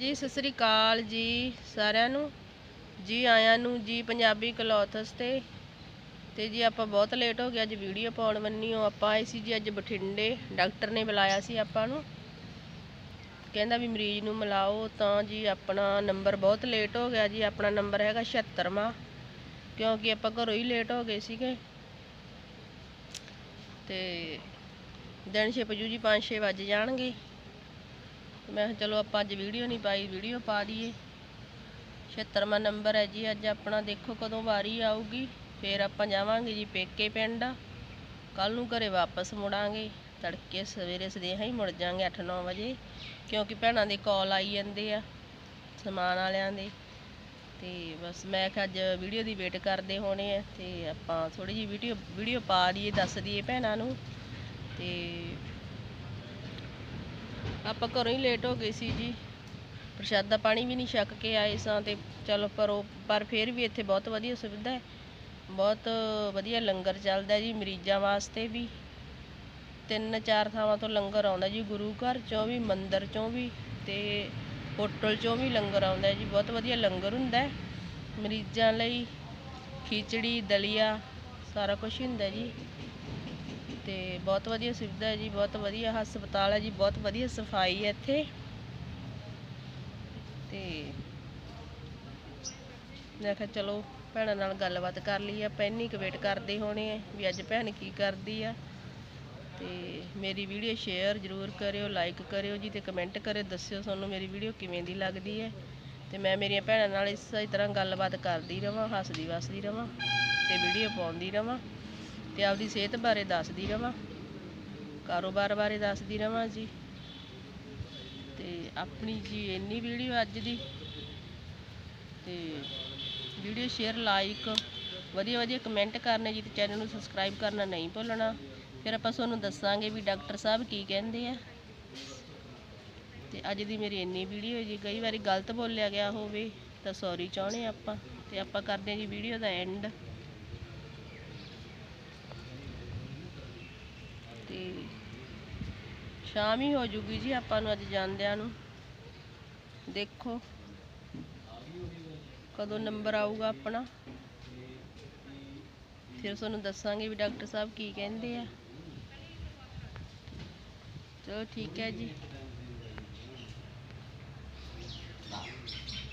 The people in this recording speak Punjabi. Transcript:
ਜੀ ਸਤਿ ਸ੍ਰੀ ਅਕਾਲ ਜੀ ਸਾਰਿਆਂ ਨੂੰ। ਜੀ ਆਇਆਂ ਨੂੰ ਜੀ ਪੰਜਾਬੀ ਕਲੋਥਸ ਤੇ। ਤੇ ਜੀ ਆਪਾਂ ਬਹੁਤ ਲੇਟ ਹੋ ਗਏ, ਅੱਜ ਵੀਡੀਓ ਪਾਉਣ ਬੰਨੀ ਹੋ ਆਪਾਂ ਆਏ ਸੀ ਜੀ ਅੱਜ ਬਠਿੰਡੇ। ਡਾਕਟਰ ਨੇ ਬੁਲਾਇਆ ਸੀ ਆਪਾਂ ਨੂੰ। ਕਹਿੰਦਾ ਵੀ ਮਰੀਜ਼ ਨੂੰ ਮਿਲਾਓ, ਤਾਂ ਜੀ ਆਪਣਾ ਨੰਬਰ ਬਹੁਤ ਲੇਟ ਹੋ ਗਿਆ ਜੀ। ਆਪਣਾ ਨੰਬਰ ਹੈਗਾ 76ਵਾਂ ਕਿਉਂਕਿ ਆਪਾਂ ਘਰੋਂ ਹੀ ਲੇਟ ਹੋ ਗਏ ਸੀਗੇ। ਤੇ ਦਿਨ ਛਿਪ ਜੂ ਜੀ 5-6 ਵੱਜ ਜਾਣਗੇ। ਮੈਂ ਕਿਹਾ ਚਲੋ ਆਪਾਂ ਅੱਜ ਵੀਡੀਓ ਨਹੀਂ ਪਾਈ, ਵੀਡੀਓ ਪਾ ਦਈਏ। 76ਵਾਂ ਨੰਬਰ ਹੈ ਜੀ, ਅੱਜ ਆਪਣਾ ਦੇਖੋ ਕਦੋਂ ਵਾਰੀ ਆਊਗੀ। ਫੇਰ ਆਪਾਂ ਜਾਵਾਂਗੇ ਜੀ ਪੇਕੇ ਪਿੰਡ। ਕੱਲ ਨੂੰ ਘਰੇ ਵਾਪਸ ਮੁੜਾਂਗੇ। ਤੜਕੇ ਸਵੇਰੇ ਸਦੇਹਾ ਹੀ ਮੁੜ ਜਾਾਂਗੇ 8-9 ਵਜੇ, ਕਿਉਂਕਿ ਭੈਣਾਂ ਦੇ ਕਾਲ ਆਈ ਜਾਂਦੇ ਆ ਸਮਾਨ ਵਾਲਿਆਂ ਦੇ। ਤੇ ਬਸ ਮੈਂ ਕਿਹਾ ਅੱਜ ਵੀਡੀਓ ਦੀ ਵੇਟ ਕਰਦੇ ਹੋਣੇ ਆ, ਤੇ ਆਪਾਂ ਥੋੜੀ ਜਿਹੀ ਵੀਡੀਓ ਵੀਡੀਓ ਪਾ ਦਈਏ, ਦੱਸ ਦਈਏ ਭੈਣਾਂ ਨੂੰ। ਤੇ ਆਪਾਂ ਘਰੋਂ ਹੀ ਲੇਟ ਹੋ ਗਏ ਸੀ ਜੀ। ਪ੍ਰਸ਼ਾਦਾ ਪਾਣੀ ਵੀ ਨਹੀਂ ਛੱਕ ਕੇ ਆਏ ਸਾਂ ਤੇ ਚਲੋ ਪਰ ਉਹ ਪਰ ਫਿਰ ਵੀ ਇੱਥੇ ਬਹੁਤ ਵਧੀਆ ਸੁਵਿਧਾ ਹੈ। ਬਹੁਤ ਵਧੀਆ ਲੰਗਰ ਚੱਲਦਾ ਜੀ ਮਰੀਜ਼ਾਂ ਵਾਸਤੇ ਵੀ। ਤਿੰਨ ਚਾਰ ਥਾਵਾਂ ਤੋਂ ਲੰਗਰ ਆਉਂਦਾ ਜੀ ਗੁਰੂ ਘਰ ਚੋਂ ਵੀ, ਮੰਦਿਰ ਚੋਂ ਵੀ ਤੇ ਹੋਟਲ ਚੋਂ ਵੀ ਲੰਗਰ ਆਉਂਦਾ ਜੀ। ਬਹੁਤ ਵਧੀਆ ਲੰਗਰ ਹੁੰਦਾ ਮਰੀਜ਼ਾਂ ਲਈ ਖਿਚੜੀ, ਦਲੀਆ ਸਾਰਾ ਕੁਝ ਹੁੰਦਾ ਜੀ। ਤੇ ਬਹੁਤ ਵਧੀਆ ਸੁਵਿਧਾ ਹੈ ਜੀ, ਬਹੁਤ ਵਧੀਆ ਹਸਪਤਾਲ ਹੈ ਜੀ, ਬਹੁਤ ਵਧੀਆ ਸਫ਼ਾਈ ਹੈ ਇੱਥੇ। ਤੇ ਮੈਂ ਕਿਹਾ ਚਲੋ ਭੈਣਾਂ ਨਾਲ ਗੱਲਬਾਤ ਕਰ ਲਈ ਆ ਇੰਨੀ ਕੁ ਵੇਟ ਕਰਦੇ ਹੋਣੇ ਆ ਵੀ ਅੱਜ ਭੈਣ ਕੀ ਕਰਦੀ ਆ। ਤੇ ਮੇਰੀ ਵੀਡੀਓ ਸ਼ੇਅਰ ਜ਼ਰੂਰ ਕਰਿਓ ਲਾਈਕ ਕਰਿਓ ਜੀ ਤੇ ਕਮੈਂਟ ਕਰਿਓ, ਦੱਸਿਓ ਤੁਹਾਨੂੰ ਮੇਰੀ ਵੀਡੀਓ ਕਿਵੇਂ ਦੀ ਲੱਗਦੀ ਹੈ। ਤੇ ਮੈਂ ਮੇਰੀਆਂ ਭੈਣਾਂ ਨਾਲ ਇਸੇ ਤਰ੍ਹਾਂ ਗੱਲਬਾਤ ਕਰਦੀ ਰਵਾਂ ਹੱਸਦੀ ਵਸਦੀ ਰਵਾਂ ਤੇ ਵੀਡੀਓ ਪਾਉਂਦੀ ਰਵਾਂ। ਤੇ ਆਪਦੀ ਸਿਹਤ ਬਾਰੇ ਦੱਸਦੀ ਰਵਾਂ, ਕਾਰੋਬਾਰ ਬਾਰੇ ਦੱਸਦੀ ਰਵਾਂ ਜੀ। ਤੇ ਆਪਣੀ ਜੀ ਇੰਨੀ ਵੀਡੀਓ ਅੱਜ ਦੀ, ਤੇ ਵੀਡੀਓ ਸ਼ੇਅਰ, ਲਾਈਕ, ਵਧੀਆ ਵਧੀਆ ਕਮੈਂਟ ਕਰਨੇ ਜੀ ਤੇ ਚੈਨਲ ਨੂੰ ਸਬਸਕ੍ਰਾਈਬ ਕਰਨਾ ਨਹੀਂ ਭੁੱਲਣਾ। ਫਿਰ ਆਪਾਂ ਤੁਹਾਨੂੰ ਦੱਸਾਂਗੇ ਵੀ ਡਾਕਟਰ ਸਾਹਿਬ ਕੀ ਕਹਿੰਦੇ ਆ। ਤੇ ਅੱਜ ਦੀ ਮੇਰੀ ਇੰਨੀ ਵੀਡੀਓ ਜੀ, ਕਈ ਵਾਰੀ ਗਲਤ ਬੋਲਿਆ ਗਿਆ ਹੋਵੇ ਤਾਂ ਸੌਰੀ ਚਾਹੁੰਦੇ ਆਪਾਂ, ਤੇ ਆਪਾਂ ਕਰਦੇ ਹਾਂ ਜੀ ਵੀਡੀਓ ਦਾ ਐਂਡ ਤੇ ਸ਼ਾਮ ਹੀ ਹੋ ਜੂਗੀ ਜੀ, ਆਪਾਂ ਨੂੰ ਅੱਜ ਜਾਂਦਿਆਂ ਨੂੰ। ਦੇਖੋ, ਕਦੋਂ ਨੰਬਰ ਆਊਗਾ ਆਪਣਾ। ਫਿਰ ਤੁਹਾਨੂੰ ਦੱਸਾਂਗੇ ਵੀ ਡਾਕਟਰ ਸਾਹਿਬ ਕੀ ਕਹਿੰਦੇ ਆ। ਚਲੋ ਠੀਕ ਹੈ ਜੀ।